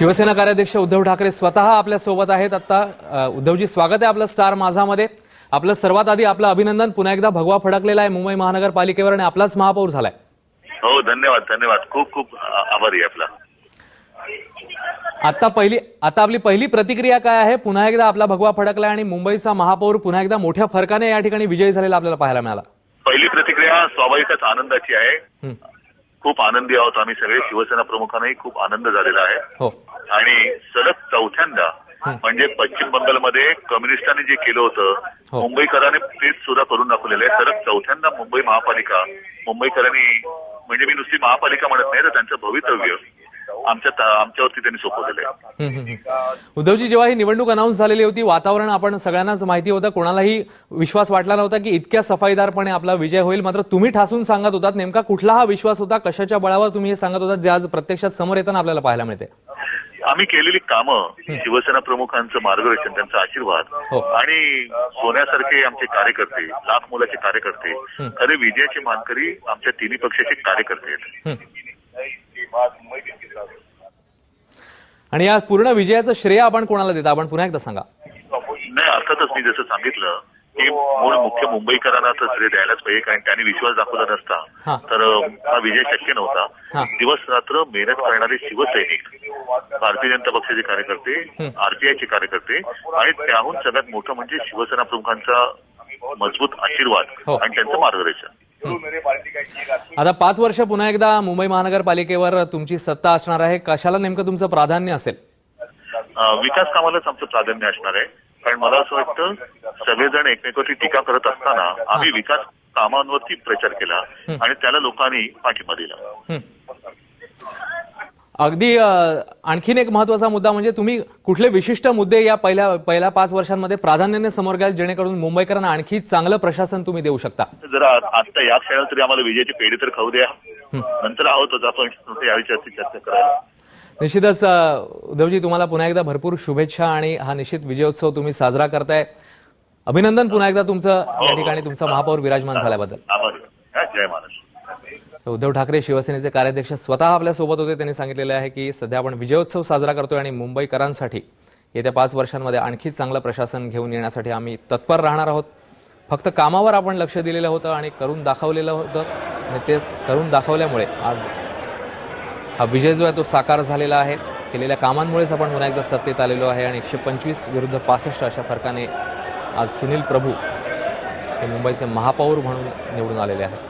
शिवसेना कार्याध्यक्ष उद्धव ठाकरे स्वतः आपल्यासोबत आहेत. आता उद्धवजी स्वागत आहे आपलं स्टार माझामध्ये. आपलं सर्वात आधी आपलं अभिनंदन. पुन्हा एकदा भगवा फडकलेला आहे मुंबई महानगरपालिकेवर आणि आपलाच महापौर झालाय. हो धन्यवाद धन्यवाद. खूप खूप आभारी आपला. आता पहिली आता आपली पहिली प्रतिक्रिया काय आहे? पुन्हा एकदा आपला भगवा फडकलाय आणि मुंबईचा महापौर पुन्हा एकदा मोठ्या फरकाने या ठिकाणी विजयी झालेला आपल्याला पाहायला मिळाला. पहिली प्रतिक्रिया स्वाभाविकच आनंदाची आहे. खूप आनंदी आहोत आम्ही सगळे. शिवसेना प्रमुखांनाही खूप आनंद झालेला आहे. हो. आणि सलग चौथ्यांदा म्हणजे पश्चिम बंगालमध्ये कम्युनिस्टांनी जे केलं हो. होतं मुंबईकरांनी तेच सुद्धा करून दाखवलेलं आहे. सलग चौथ्यांदा मुंबई महापालिका मुंबईकरांनी म्हणजे मी नुसती महापालिका म्हणत नाही तर त्यांचं भवितव्य. आमच्या आमच्यावरती त्यांनी सोपवलेलं आहे. उद्धवजी जेव्हा ही निवडणूक अनाऊन्स झालेली होती वातावरण आपण सगळ्यांनाच माहिती होतं. कोणालाही विश्वास वाटला नव्हता की इतक्या सफाईदारपणे आपला विजय होईल. मात्र तुम्ही ठासून सांगत होतात नेमका कुठला हा विश्वास होता? कशाच्या बळावर तुम्ही हे सांगत होतात जे आज प्रत्यक्षात समोर येताना आपल्याला पाहायला मिळते? आम्ही केलेली कामं शिवसेना प्रमुखांचं मार्गदर्शन त्यांचा हो. आशीर्वाद आणि सोन्यासारखे आमचे कार्यकर्ते लाख मुलाचे कार्यकर्ते खरे विजयाचे मानकरी आमच्या तिन्ही पक्षाचे कार्यकर्ते आहेत. आणि या पूर्ण विजयाचं श्रेय आपण कोणाला देता आपण पुन्हा एकदा सांगा नाही अर्थातच मी जसं सांगितलं की मूळ मुख्य मुंबईकरांना तर श्रेय द्यायलाच पाहिजे कारण त्यांनी विश्वास दाखवला. नसता तर हा विजय शक्य. नव्हता दिवस रात्र मेहनत करणारे शिवसैनिक भारतीय जनता पक्षाचे कार्यकर्ते आरपीआयचे कार्यकर्ते आणि त्याहून सगळ्यात मोठं म्हणजे शिवसेना प्रमुखांचा मजबूत आशीर्वाद हो. आणि त्यांचं मार्गदर्शन आता पाच वर्ष पुन्हा एकदा मुंबई महानगरपालिकेवर तुमची सत्ता असणार आहे. कशाला नेमकं तुमचं प्राधान्य असेल? विकास कामालाच आमचं प्राधान्य असणार आहे. कारण मला असं वाटतं सगळेजण एकमेकांवरती टीका करत असताना आम्ही विकास कामांवरती प्रचार केला आणि त्याला लोकांनी पाठिंबा दिला. अगदी आणखीन एक महत्त्वाचा मुद्दा म्हणजे तुम्ही कुठले विशिष्ट मुद्दे या पहिल्या पहिल्या पाच वर्षांमध्ये प्राधान्याने समोर घ्याल जेणेकरून मुंबईकरांना आणखी चांगलं प्रशासन तुम्ही देऊ शकता? जरा आता या क्षणात तरी आम्हाला विजयाची पेढी तर खाऊ द्या. नंतर आहोतच आपण यावेळी चर्चा चर्चा करायला. निश्चितच उद्धवजी तुम्हाला पुन्हा एकदा भरपूर शुभेच्छा आणि हा निश्चित विजयोत्सव तुम्ही साजरा करताय. अभिनंदन पुन्हा एकदा तुमचं या ठिकाणी तुमचा महापौर विराजमान झाल्याबद्दल. हा, जय महाराष्ट्र. उद्धव ठाकरे शिवसेनेचे कार्याध्यक्ष स्वतः आपल्यासोबत होते. त्यांनी सांगितलेले आहे की सध्या आपण विजयोत्सव साजरा करतोय आणि मुंबईकरांसाठी येत्या पाच वर्षांमध्ये आणखी चांगलं प्रशासन घेऊन येण्यासाठी आम्ही तत्पर राहणार आहोत. फक्त कामावर आपण लक्ष दिलेलं होतं आणि करून दाखवलेलं होतं. आणि तेच करून दाखवल्यामुळे आज हा विजय जो आहे तो साकार झालेला आहे. केलेल्या कामांमुळेच आपण पुन्हा एकदा सत्तेत आलेलो आहे आणि एकशे पंचवीस विरुद्ध पासष्ट अशा फरकाने आज सुनील प्रभू हे मुंबईचे महापौर म्हणून निवडून आलेले आहेत.